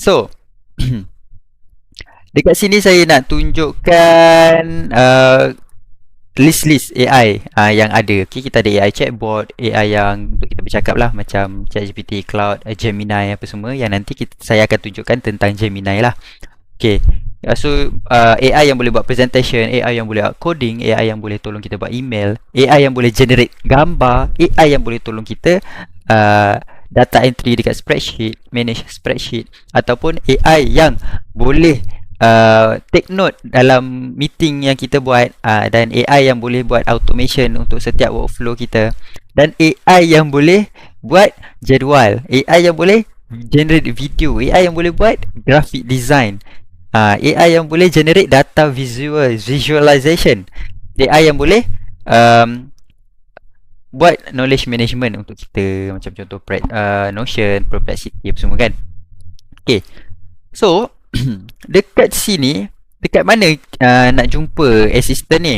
So Dekat sini saya nak tunjukkan uh, list-list AI uh, yang ada. Okay, kita ada AI chatbot, AI yang kita bercakap lah macam ChatGPT, Cloud, uh, Gemini apa semua yang nanti kita, saya akan tunjukkan tentang Gemini lah. Okay, uh, so uh, AI yang boleh buat presentation, AI yang boleh coding, AI yang boleh tolong kita buat email, AI yang boleh generate gambar, AI yang boleh tolong kita uh, data entry dekat spreadsheet, manage spreadsheet ataupun AI yang boleh uh, take note dalam meeting yang kita buat uh, dan AI yang boleh buat automation untuk setiap workflow kita. Dan AI yang boleh buat jadual AI yang boleh generate video AI yang boleh buat graphic design uh, AI yang boleh generate data visual visualization AI yang boleh um, buat knowledge management untuk kita macam contoh uh, Notion, Perplexity apa semua kan. Okay. So dekat sini dekat mana uh, nak jumpa assistant ni